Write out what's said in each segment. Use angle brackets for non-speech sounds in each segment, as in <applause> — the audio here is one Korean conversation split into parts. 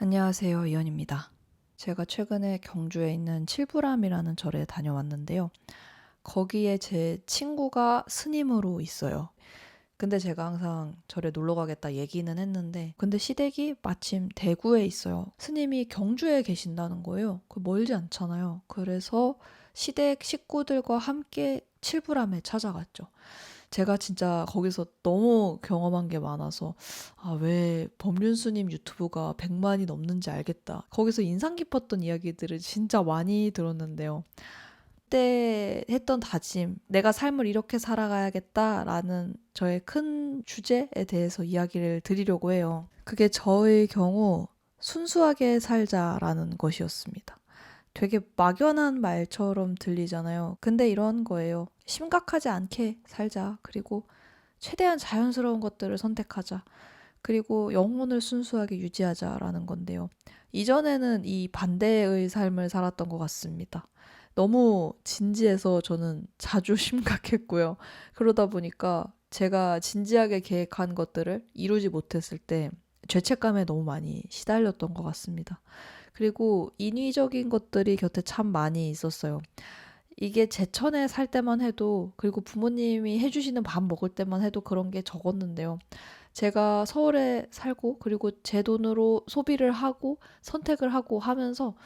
안녕하세요. 이현입니다. 제가 최근에 경주에 있는 칠부람이라는 절에 다녀왔는데요. 거기에 제 친구가 스님으로 있어요. 근데 제가 항상 절에 놀러 가겠다 얘기는 했는데, 근데 시댁이 마침 대구에 있어요. 스님이 경주에 계신다는 거예요. 그 멀지 않잖아요. 그래서 시댁 식구들과 함께 칠부람에 찾아갔죠. 제가 진짜 거기서 너무 경험한 게 많아서 아, 왜 법륜스님 유튜브가 100만이 넘는지 알겠다. 거기서 인상 깊었던 이야기들을 진짜 많이 들었는데요. 그때 했던 다짐, 내가 삶을 이렇게 살아가야겠다라는 저의 큰 주제에 대해서 이야기를 드리려고 해요. 그게 저의 경우 순수하게 살자라는 것이었습니다. 되게 막연한 말처럼 들리잖아요. 근데 이런 거예요. 심각하지 않게 살자. 그리고 최대한 자연스러운 것들을 선택하자. 그리고 영혼을 순수하게 유지하자라는 건데요. 이전에는 이 반대의 삶을 살았던 것 같습니다. 너무 진지해서 저는 자주 <laughs> 심각했고요. 그러다 보니까 제가 진지하게 계획한 것들을 이루지 못했을 때 죄책감에 너무 많이 시달렸던 것 같습니다. 그리고 인위적인 것들이 곁에 참 많이 있었어요. 이게 제천에 살 때만 해도, 그리고 부모님이 해주시는 밥 먹을 때만 해도 그런 게 적었는데요. 제가 서울에 살고, 그리고 제 돈으로 소비를 하고, 선택을 하고 하면서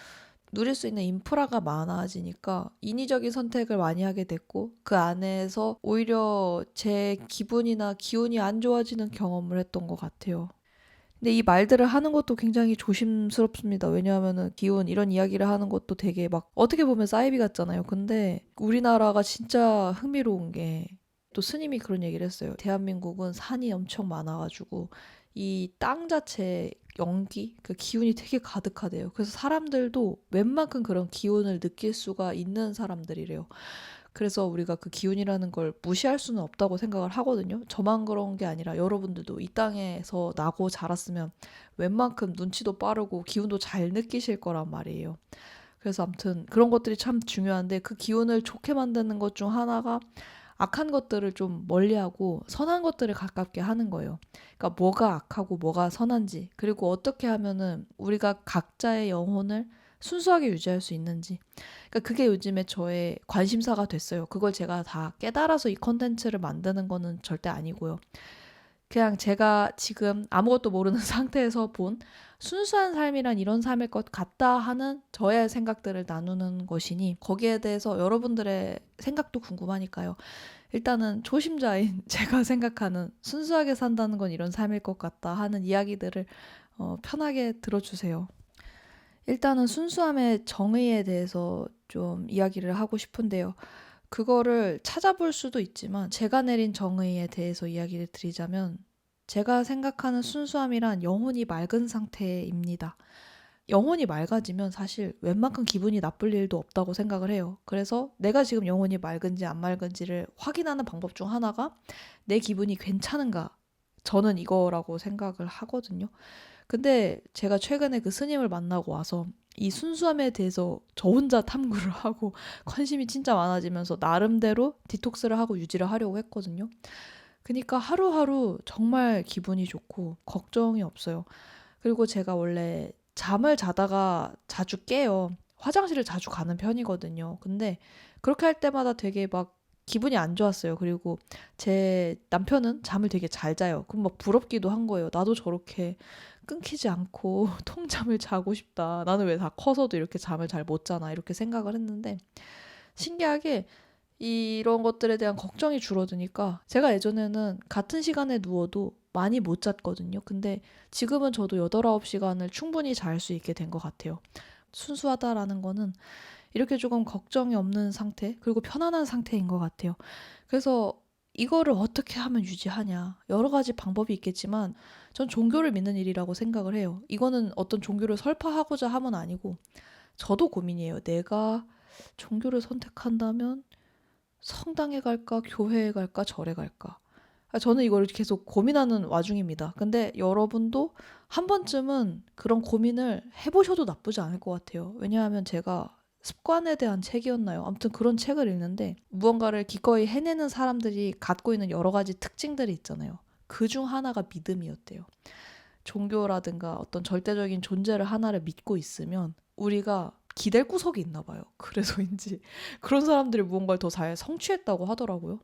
누릴 수 있는 인프라가 많아지니까 인위적인 선택을 많이 하게 됐고, 그 안에서 오히려 제 기분이나 기운이 안 좋아지는 경험을 했던 것 같아요. 근데 이 말들을 하는 것도 굉장히 조심스럽습니다. 왜냐하면은 기운 이런 이야기를 하는 것도 되게 막 어떻게 보면 사이비 같잖아요. 근데 우리나라가 진짜 흥미로운 게 또 스님이 그런 얘기를 했어요. 대한민국은 산이 엄청 많아가지고 이 땅 자체 연기, 그 기운이 되게 가득하대요. 그래서 사람들도 웬만큼 그런 기운을 느낄 수가 있는 사람들이래요. 그래서 우리가 그 기운이라는 걸 무시할 수는 없다고 생각을 하거든요. 저만 그런 게 아니라 여러분들도 이 땅에서 나고 자랐으면 웬만큼 눈치도 빠르고 기운도 잘 느끼실 거란 말이에요. 그래서 아무튼 그런 것들이 참 중요한데 그 기운을 좋게 만드는 것 중 하나가 악한 것들을 좀 멀리하고 선한 것들을 가깝게 하는 거예요. 그러니까 뭐가 악하고 뭐가 선한지, 그리고 어떻게 하면은 우리가 각자의 영혼을 순수하게 유지할 수 있는지. 그러니까 그게 요즘에 저의 관심사가 됐어요. 그걸 제가 다 깨달아서 이 컨텐츠를 만드는 거는 절대 아니고요. 그냥 제가 지금 아무것도 모르는 <laughs> 상태에서 본 순수한 삶이란 이런 삶일 것 같다 하는 저의 생각들을 나누는 것이니 거기에 대해서 여러분들의 생각도 궁금하니까요. 일단은 초심자인 <laughs> 제가 생각하는 순수하게 산다는 건 이런 삶일 것 같다 하는 이야기들을 어, 편하게 들어주세요. 일단은 순수함의 정의에 대해서 좀 이야기를 하고 싶은데요. 그거를 찾아볼 수도 있지만 제가 내린 정의에 대해서 이야기를 드리자면 제가 생각하는 순수함이란 영혼이 맑은 상태입니다. 영혼이 맑아지면 사실 웬만큼 기분이 나쁠 일도 없다고 생각을 해요. 그래서 내가 지금 영혼이 맑은지 안 맑은지를 확인하는 방법 중 하나가 내 기분이 괜찮은가. 저는 이거라고 생각을 하거든요. 근데 제가 최근에 그 스님을 만나고 와서 이 순수함에 대해서 저 혼자 탐구를 <laughs> 하고 관심이 진짜 많아지면서 나름대로 디톡스를 하고 유지를 하려고 했거든요. 그러니까 하루하루 정말 기분이 좋고 걱정이 없어요. 그리고 제가 원래 잠을 자다가 자주 깨요. 화장실을 자주 가는 편이거든요. 근데 그렇게 할 때마다 되게 막 기분이 안 좋았어요. 그리고 제 남편은 잠을 되게 잘 자요. 그럼 막 부럽기도 한 거예요. 나도 저렇게 끊기지 않고 <laughs> 통잠을 자고 싶다. 나는 왜 다 커서도 이렇게 잠을 잘 못 자나 이렇게 생각을 했는데 신기하게 이런 것들에 대한 걱정이 줄어드니까 제가 예전에는 같은 시간에 누워도 많이 못 잤거든요. 근데 지금은 저도 8, 9시간을 충분히 잘 수 있게 된 것 같아요. 순수하다라는 거는 이렇게 조금 걱정이 없는 상태, 그리고 편안한 상태인 것 같아요. 그래서 이거를 어떻게 하면 유지하냐. 여러 가지 방법이 있겠지만, 전 종교를 믿는 일이라고 생각을 해요. 이거는 어떤 종교를 설파하고자 함은 아니고, 저도 고민이에요. 내가 종교를 선택한다면, 성당에 갈까, 교회에 갈까, 절에 갈까. 아, 저는 이걸 계속 고민하는 와중입니다. 근데 여러분도 한 번쯤은 그런 고민을 해보셔도 나쁘지 않을 것 같아요. 왜냐하면 제가 습관에 대한 책이었나요? 아무튼 그런 책을 읽는데 무언가를 기꺼이 해내는 사람들이 갖고 있는 여러 가지 특징들이 있잖아요. 그 중 하나가 믿음이었대요. 종교라든가 어떤 절대적인 존재를 하나를 믿고 있으면 우리가 기댈 구석이 있나 봐요. <laughs> 그래서인지 그런 사람들이 무언가를 더 잘 성취했다고 하더라고요.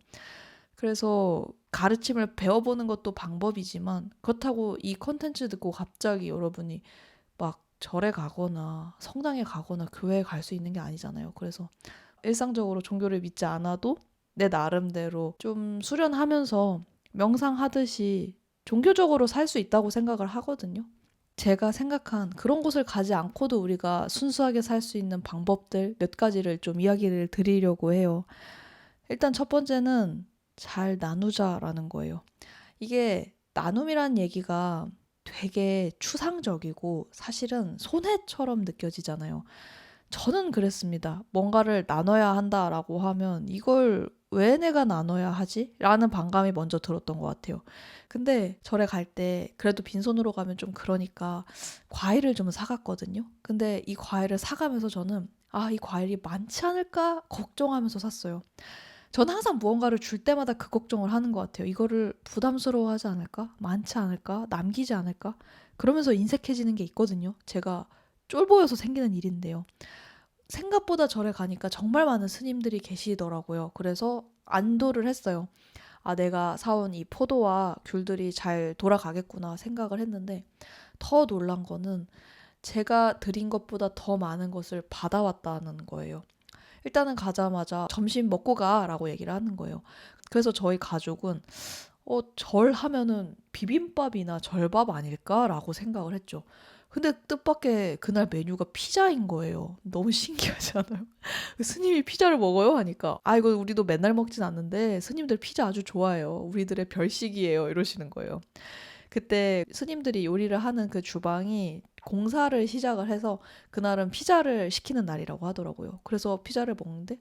그래서 가르침을 배워보는 것도 방법이지만 그렇다고 이 컨텐츠 듣고 갑자기 여러분이 막 절에 가거나 성당에 가거나 교회에 갈 수 있는 게 아니잖아요. 그래서 일상적으로 종교를 믿지 않아도 내 나름대로 좀 수련하면서 명상하듯이 종교적으로 살 수 있다고 생각을 하거든요. 제가 생각한 그런 곳을 가지 않고도 우리가 순수하게 살 수 있는 방법들 몇 가지를 좀 이야기를 드리려고 해요. 일단 첫 번째는 잘 나누자라는 거예요. 이게 나눔이란 얘기가 되게 추상적이고 사실은 손해처럼 느껴지잖아요. 저는 그랬습니다. 뭔가를 나눠야 한다라고 하면 이걸 왜 내가 나눠야 하지? 라는 반감이 먼저 들었던 것 같아요. 근데 절에 갈 때 그래도 빈손으로 가면 좀 그러니까 과일을 좀 사갔거든요. 근데 이 과일을 사가면서 저는 아, 이 과일이 많지 않을까 걱정하면서 샀어요. 저는 항상 무언가를 줄 때마다 그 걱정을 하는 것 같아요. 이거를 부담스러워 하지 않을까? 많지 않을까? 남기지 않을까? 그러면서 인색해지는 게 있거든요. 제가 쫄보여서 생기는 일인데요. 생각보다 절에 가니까 정말 많은 스님들이 계시더라고요. 그래서 안도를 했어요. 아, 내가 사온 이 포도와 귤들이 잘 돌아가겠구나 생각을 했는데 더 놀란 거는 제가 드린 것보다 더 많은 것을 받아왔다는 거예요. 일단은 가자마자 점심 먹고 가라고 얘기를 하는 거예요. 그래서 저희 가족은 어, 절 하면은 비빔밥이나 절밥 아닐까라고 생각을 했죠. 근데 뜻밖의 그날 메뉴가 피자인 거예요. 너무 신기하지 않아요? <laughs> 스님이 피자를 먹어요? 하니까 아 이거 우리도 맨날 먹진 않는데 스님들 피자 아주 좋아해요. 우리들의 별식이에요. 이러시는 거예요. 그때 스님들이 요리를 하는 그 주방이 공사를 시작을 해서 그날은 피자를 시키는 날이라고 하더라고요. 그래서 피자를 먹는데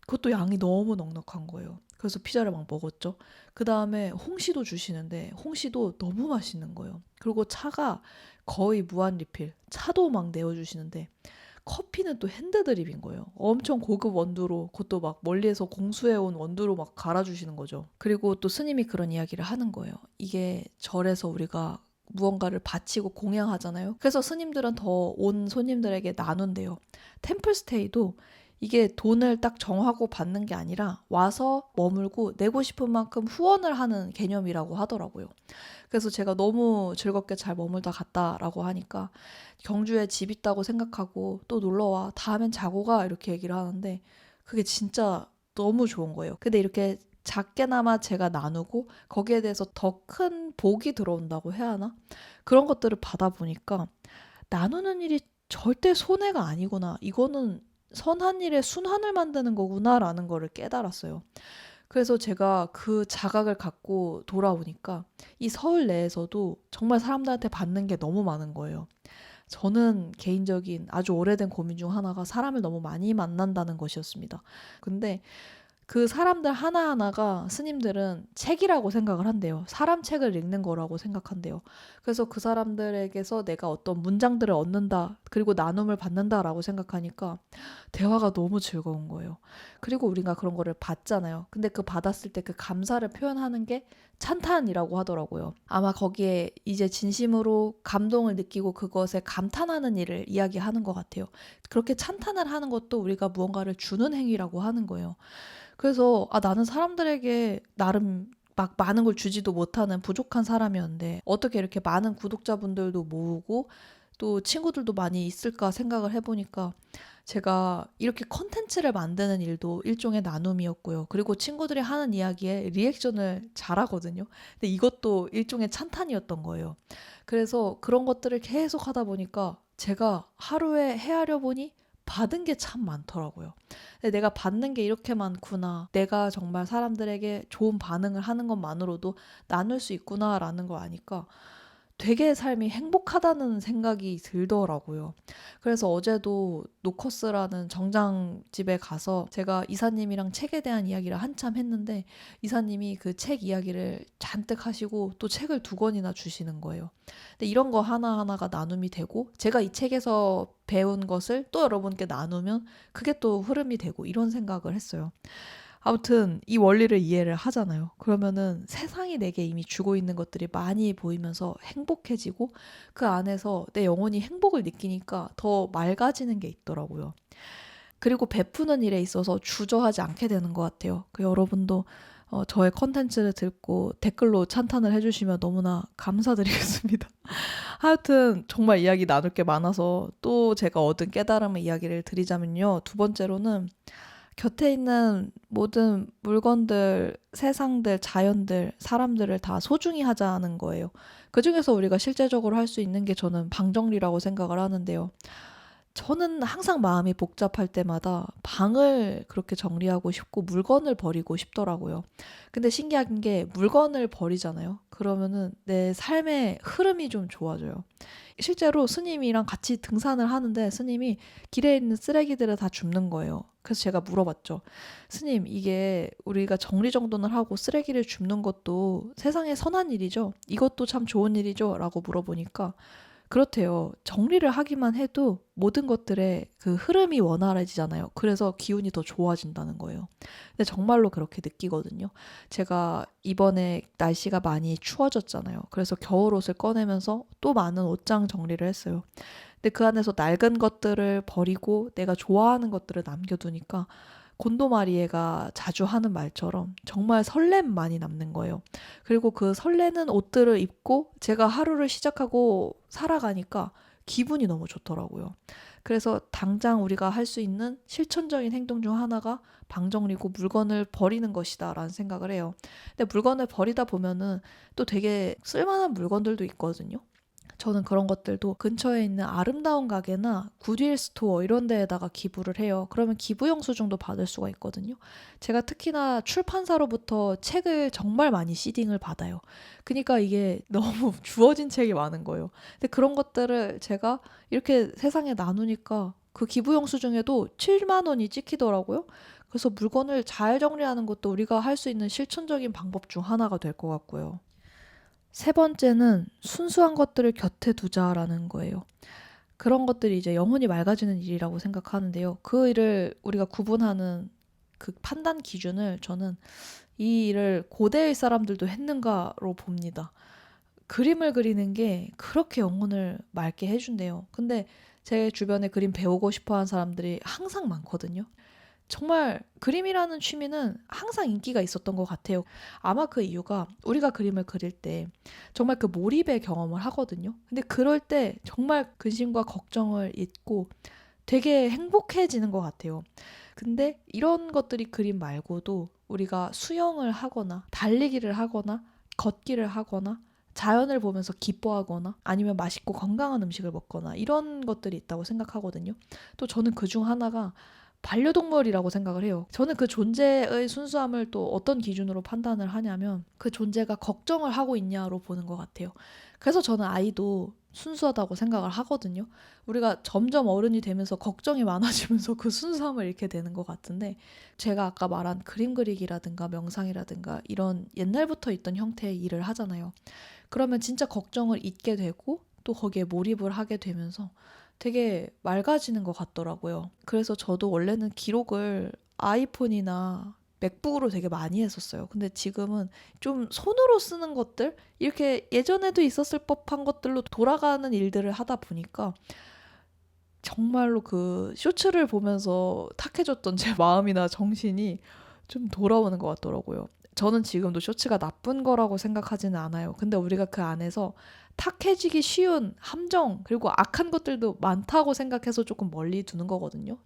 그것도 양이 너무 넉넉한 거예요. 그래서 피자를 막 먹었죠. 그 다음에 홍시도 주시는데 홍시도 너무 맛있는 거예요. 그리고 차가 거의 무한 리필, 차도 막 내어주시는데 커피는 또 핸드드립인 거예요. 엄청 고급 원두로 그것도 막 멀리에서 공수해온 원두로 막 갈아주시는 거죠. 그리고 또 스님이 그런 이야기를 하는 거예요. 이게 절에서 우리가 무언가를 바치고 공양하잖아요. 그래서 스님들은 더 온 손님들에게 나눈대요. 템플스테이도 이게 돈을 딱 정하고 받는 게 아니라 와서 머물고 내고 싶은 만큼 후원을 하는 개념이라고 하더라고요. 그래서 제가 너무 즐겁게 잘 머물다 갔다라고 하니까 경주에 집 있다고 생각하고 또 놀러와 다음엔 자고 가 이렇게 얘기를 하는데 그게 진짜 너무 좋은 거예요. 근데 이렇게 작게나마 제가 나누고 거기에 대해서 더 큰 복이 들어온다고 해야 하나? 그런 것들을 받아보니까 나누는 일이 절대 손해가 아니구나. 이거는 선한 일에 순환을 만드는 거구나라는 거를 깨달았어요. 그래서 제가 그 자각을 갖고 돌아오니까 이 서울 내에서도 정말 사람들한테 받는 게 너무 많은 거예요. 저는 개인적인 아주 오래된 고민 중 하나가 사람을 너무 많이 만난다는 것이었습니다. 근데 그 사람들 하나하나가 스님들은 책이라고 생각을 한대요. 사람 책을 읽는 거라고 생각한대요. 그래서 그 사람들에게서 내가 어떤 문장들을 얻는다, 그리고 나눔을 받는다라고 생각하니까 대화가 너무 즐거운 거예요. 그리고 우리가 그런 거를 받잖아요. 근데 그 받았을 때 그 감사를 표현하는 게 찬탄이라고 하더라고요. 아마 거기에 이제 진심으로 감동을 느끼고 그것에 감탄하는 일을 이야기하는 것 같아요. 그렇게 찬탄을 하는 것도 우리가 무언가를 주는 행위라고 하는 거예요. 그래서 아 나는 사람들에게 나름 막 많은 걸 주지도 못하는 부족한 사람이었는데 어떻게 이렇게 많은 구독자분들도 모으고 또 친구들도 많이 있을까 생각을 해보니까 제가 이렇게 컨텐츠를 만드는 일도 일종의 나눔이었고요. 그리고 친구들이 하는 이야기에 리액션을 잘하거든요. 근데 이것도 일종의 찬탄이었던 거예요. 그래서 그런 것들을 계속 하다 보니까 제가 하루에 헤아려 보니 받은 게 참 많더라고요. 내가 받는 게 이렇게 많구나. 내가 정말 사람들에게 좋은 반응을 하는 것만으로도 나눌 수 있구나라는 걸 아니까 되게 삶이 행복하다는 생각이 들더라고요. 그래서 어제도 노커스라는 정장집에 가서 제가 이사님이랑 책에 대한 이야기를 한참 했는데 이사님이 그 책 이야기를 잔뜩 하시고 또 책을 두 권이나 주시는 거예요. 근데 이런 거 하나하나가 나눔이 되고 제가 이 책에서 배운 것을 또 여러분께 나누면 그게 또 흐름이 되고 이런 생각을 했어요. 아무튼 이 원리를 이해를 하잖아요. 그러면은 세상이 내게 이미 주고 있는 것들이 많이 보이면서 행복해지고 그 안에서 내 영혼이 행복을 느끼니까 더 맑아지는 게 있더라고요. 그리고 베푸는 일에 있어서 주저하지 않게 되는 것 같아요. 그 여러분도 어, 저의 컨텐츠를 듣고 댓글로 찬탄을 해주시면 너무나 감사드리겠습니다. <laughs> 하여튼 정말 이야기 나눌 게 많아서 또 제가 얻은 깨달음의 이야기를 드리자면요. 두 번째로는 곁에 있는 모든 물건들, 세상들, 자연들, 사람들을 다 소중히 하자는 거예요. 그 중에서 우리가 실제적으로 할 수 있는 게 저는 방정리라고 생각을 하는데요. 저는 항상 마음이 복잡할 때마다 방을 그렇게 정리하고 싶고 물건을 버리고 싶더라고요. 근데 신기한 게 물건을 버리잖아요. 그러면은 내 삶의 흐름이 좀 좋아져요. 실제로 스님이랑 같이 등산을 하는데 스님이 길에 있는 쓰레기들을 다 줍는 거예요. 그래서 제가 물어봤죠. 스님, 이게 우리가 정리정돈을 하고 쓰레기를 줍는 것도 세상에 선한 일이죠? 이것도 참 좋은 일이죠? 라고 물어보니까 그렇대요. 정리를 하기만 해도 모든 것들의 그 흐름이 원활해지잖아요. 그래서 기운이 더 좋아진다는 거예요. 근데 정말로 그렇게 느끼거든요. 제가 이번에 날씨가 많이 추워졌잖아요. 그래서 겨울 옷을 꺼내면서 또 많은 옷장 정리를 했어요. 근데 그 안에서 낡은 것들을 버리고 내가 좋아하는 것들을 남겨두니까 곤도마리에가 자주 하는 말처럼 정말 설렘만이 남는 거예요. 그리고 그 설레는 옷들을 입고 제가 하루를 시작하고 살아가니까 기분이 너무 좋더라고요. 그래서 당장 우리가 할 수 있는 실천적인 행동 중 하나가 방 정리고 물건을 버리는 것이다 라는 생각을 해요. 근데 물건을 버리다 보면은 또 되게 쓸만한 물건들도 있거든요. 저는 그런 것들도 근처에 있는 아름다운 가게나 구딜 스토어 이런 데에다가 기부를 해요. 그러면 기부 영수증도 받을 수가 있거든요. 제가 특히나 출판사로부터 책을 정말 많이 시딩을 받아요. 그러니까 이게 <laughs> 너무 주어진 책이 많은 거예요. 근데 그런 것들을 제가 이렇게 세상에 나누니까 그 기부 영수증에도 7만 원이 찍히더라고요. 그래서 물건을 잘 정리하는 것도 우리가 할 수 있는 실천적인 방법 중 하나가 될 것 같고요. 세 번째는 순수한 것들을 곁에 두자라는 거예요. 그런 것들이 이제 영혼이 맑아지는 일이라고 생각하는데요. 그 일을 우리가 구분하는 그 판단 기준을 저는 이 일을 고대의 사람들도 했는가로 봅니다. 그림을 그리는 게 그렇게 영혼을 맑게 해준대요. 근데 제 주변에 그림 배우고 싶어 하는 사람들이 항상 많거든요. 정말 그림이라는 취미는 항상 인기가 있었던 것 같아요. 아마 그 이유가 우리가 그림을 그릴 때 정말 그 몰입의 경험을 하거든요. 근데 그럴 때 정말 근심과 걱정을 잊고 되게 행복해지는 것 같아요. 근데 이런 것들이 그림 말고도 우리가 수영을 하거나 달리기를 하거나 걷기를 하거나 자연을 보면서 기뻐하거나 아니면 맛있고 건강한 음식을 먹거나 이런 것들이 있다고 생각하거든요. 또 저는 그 중 하나가 반려동물이라고 생각을 해요. 저는 그 존재의 순수함을 또 어떤 기준으로 판단을 하냐면 그 존재가 걱정을 하고 있냐로 보는 것 같아요. 그래서 저는 아이도 순수하다고 생각을 하거든요. 우리가 점점 어른이 되면서 걱정이 많아지면서 그 순수함을 잃게 되는 것 같은데 제가 아까 말한 그림 그리기라든가 명상이라든가 이런 옛날부터 있던 형태의 일을 하잖아요. 그러면 진짜 걱정을 잊게 되고 또 거기에 몰입을 하게 되면서 되게 맑아지는 것 같더라고요. 그래서 저도 원래는 기록을 아이폰이나 맥북으로 되게 많이 했었어요. 근데 지금은 좀 손으로 쓰는 것들, 이렇게 예전에도 있었을 법한 것들로 돌아가는 일들을 하다 보니까 정말로 그 쇼츠를 보면서 탁해졌던 제 <laughs> 마음이나 정신이 좀 돌아오는 것 같더라고요. 저는 지금도 쇼츠가 나쁜 거라고 생각하지는 않아요. 근데 우리가 그 안에서 탁해지기 쉬운 함정 그리고 악한 것들도 많다고 생각해서 조금 멀리 두는 거거든요.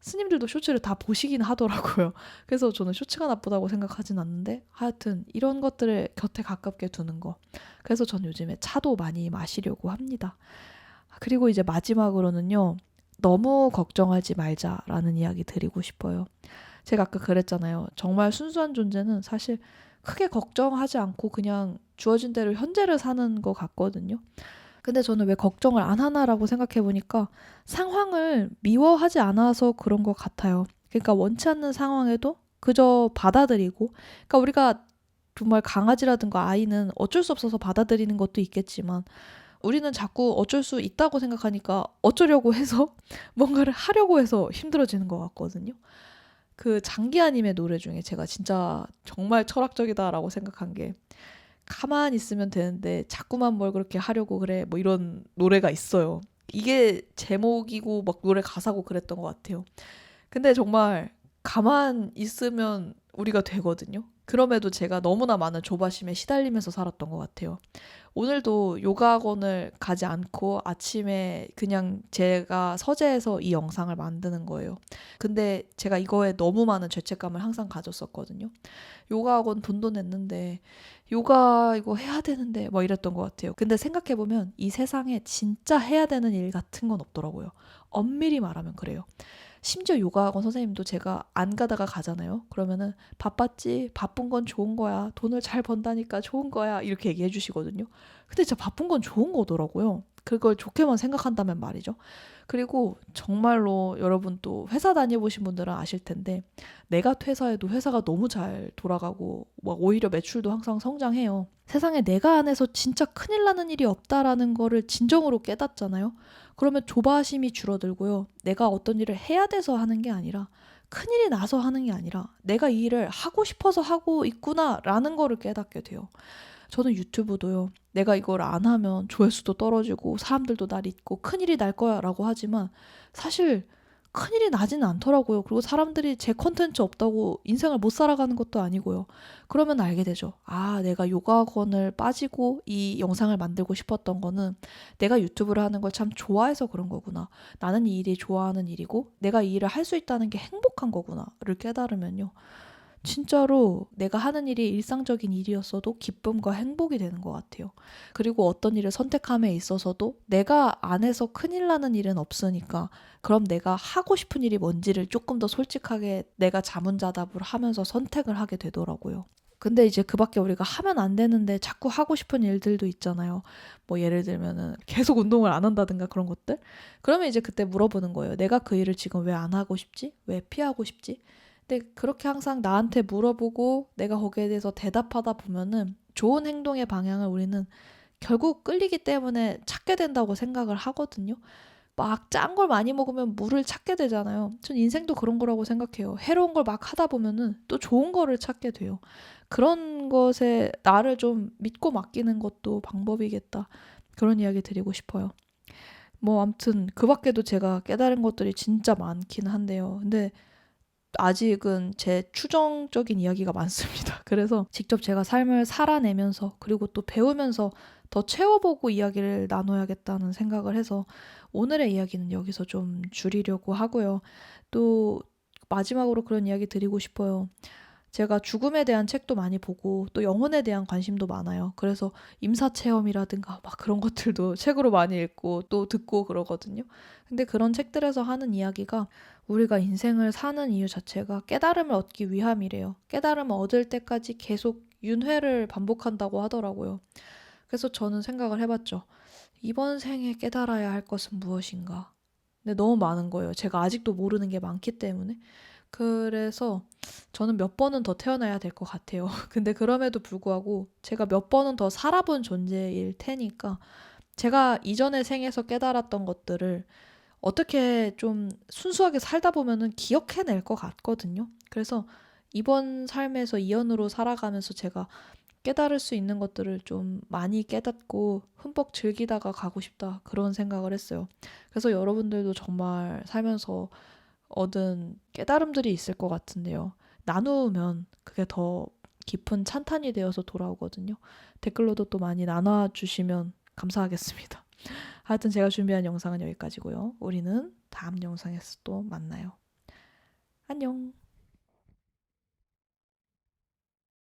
스님들도 쇼츠를 다 보시긴 하더라고요. <laughs> 그래서 저는 쇼츠가 나쁘다고 생각하진 않는데 하여튼 이런 것들을 곁에 가깝게 두는 거. 그래서 저는 요즘에 차도 많이 마시려고 합니다. 그리고 이제 마지막으로는요. 너무 걱정하지 말자라는 이야기 드리고 싶어요. 제가 아까 그랬잖아요. 정말 순수한 존재는 사실 크게 걱정하지 않고 그냥 주어진 대로 현재를 사는 것 같거든요. 근데 저는 왜 걱정을 안 하나라고 생각해 보니까 상황을 미워하지 않아서 그런 것 같아요. 그러니까 원치 않는 상황에도 그저 받아들이고, 그러니까 우리가 정말 강아지라든가 아이는 어쩔 수 없어서 받아들이는 것도 있겠지만, 우리는 자꾸 어쩔 수 있다고 생각하니까 어쩌려고 해서 <laughs> 뭔가를 하려고 해서 힘들어지는 것 같거든요. 그 장기하님의 노래 중에 제가 진짜 정말 철학적이다라고 생각한 게 가만히 있으면 되는데 자꾸만 뭘 그렇게 하려고 그래 뭐 이런 노래가 있어요. 이게 제목이고 막 노래 가사고 그랬던 것 같아요. 근데 정말 가만 있으면 우리가 되거든요. 그럼에도 제가 너무나 많은 조바심에 시달리면서 살았던 것 같아요. 오늘도 요가 학원을 가지 않고 아침에 그냥 제가 서재에서 이 영상을 만드는 거예요. 근데 제가 이거에 너무 많은 죄책감을 항상 가졌었거든요. 요가 학원 돈도 냈는데 요가 이거 해야 되는데 뭐 이랬던 것 같아요. 근데 생각해 보면 이 세상에 진짜 해야 되는 일 같은 건 없더라고요. 엄밀히 말하면 그래요. 심지어 요가학원 선생님도 제가 안 가다가 가잖아요. 그러면은 바빴지? 바쁜 건 좋은 거야. 돈을 잘 번다니까 좋은 거야. 이렇게 얘기해 주시거든요. 근데 진짜 바쁜 건 좋은 거더라고요. 그걸 좋게만 생각한다면 말이죠. 그리고 정말로 여러분 또 회사 다녀보신 분들은 아실 텐데 내가 퇴사해도 회사가 너무 잘 돌아가고 막 오히려 매출도 항상 성장해요. 세상에 내가 안에서 진짜 큰일 나는 일이 없다라는 거를 진정으로 깨닫잖아요. 그러면 조바심이 줄어들고요. 내가 어떤 일을 해야 돼서 하는 게 아니라 큰일이 나서 하는 게 아니라 내가 이 일을 하고 싶어서 하고 있구나라는 거를 깨닫게 돼요. 저는 유튜브도요. 내가 이걸 안 하면 조회수도 떨어지고 사람들도 날 잊고 큰일이 날 거야라고 하지만 사실 큰일이 나지는 않더라고요. 그리고 사람들이 제 컨텐츠 없다고 인생을 못 살아가는 것도 아니고요. 그러면 알게 되죠. 아, 내가 요가 학원을 빠지고 이 영상을 만들고 싶었던 거는 내가 유튜브를 하는 걸 참 좋아해서 그런 거구나. 나는 이 일이 좋아하는 일이고 내가 이 일을 할 수 있다는 게 행복한 거구나를 깨달으면요. 진짜로 내가 하는 일이 일상적인 일이었어도 기쁨과 행복이 되는 것 같아요. 그리고 어떤 일을 선택함에 있어서도 내가 안에서 큰일 나는 일은 없으니까 그럼 내가 하고 싶은 일이 뭔지를 조금 더 솔직하게 내가 자문자답을 하면서 선택을 하게 되더라고요. 근데 이제 그 밖에 우리가 하면 안 되는데 자꾸 하고 싶은 일들도 있잖아요. 뭐 예를 들면은 계속 운동을 안 한다든가 그런 것들. 그러면 이제 그때 물어보는 거예요. 내가 그 일을 지금 왜 안 하고 싶지? 왜 피하고 싶지? 근데 그렇게 항상 나한테 물어보고 내가 거기에 대해서 대답하다 보면은 좋은 행동의 방향을 우리는 결국 끌리기 때문에 찾게 된다고 생각을 하거든요. 막 짠 걸 많이 먹으면 물을 찾게 되잖아요. 전 인생도 그런 거라고 생각해요. 해로운 걸 막 하다 보면은 또 좋은 거를 찾게 돼요. 그런 것에 나를 좀 믿고 맡기는 것도 방법이겠다. 그런 이야기 드리고 싶어요. 뭐 아무튼 그 밖에도 제가 깨달은 것들이 진짜 많긴 한데요. 근데 아직은 제 추정적인 이야기가 많습니다. <laughs> 그래서 직접 제가 삶을 살아내면서 그리고 또 배우면서 더 채워보고 이야기를 나눠야겠다는 생각을 해서 오늘의 이야기는 여기서 좀 줄이려고 하고요. 또 마지막으로 그런 이야기 드리고 싶어요. 제가 죽음에 대한 책도 많이 보고 또 영혼에 대한 관심도 많아요. 그래서 임사 체험이라든가 막 그런 것들도 <laughs> 책으로 많이 읽고 또 듣고 그러거든요. 근데 그런 책들에서 하는 이야기가 우리가 인생을 사는 이유 자체가 깨달음을 얻기 위함이래요. 깨달음을 얻을 때까지 계속 윤회를 반복한다고 하더라고요. 그래서 저는 생각을 해봤죠. 이번 생에 깨달아야 할 것은 무엇인가? 근데 너무 많은 거예요. 제가 아직도 모르는 게 많기 때문에. 그래서 저는 몇 번은 더 태어나야 될 것 같아요. <laughs> 근데 그럼에도 불구하고 제가 몇 번은 더 살아본 존재일 테니까 제가 이전의 생에서 깨달았던 것들을 어떻게 좀 순수하게 살다 보면은 기억해낼 것 같거든요. 그래서 이번 삶에서 이연으로 살아가면서 제가 깨달을 수 있는 것들을 좀 많이 깨닫고 흠뻑 즐기다가 가고 싶다 그런 생각을 했어요. 그래서 여러분들도 정말 살면서 얻은 깨달음들이 있을 것 같은데요. 나누면 그게 더 깊은 찬탄이 되어서 돌아오거든요. 댓글로도 또 많이 나눠주시면 감사하겠습니다. <laughs> 하여튼 제가 준비한 영상은 여기까지고요. 우리는 다음 영상에서 또 만나요. 안녕.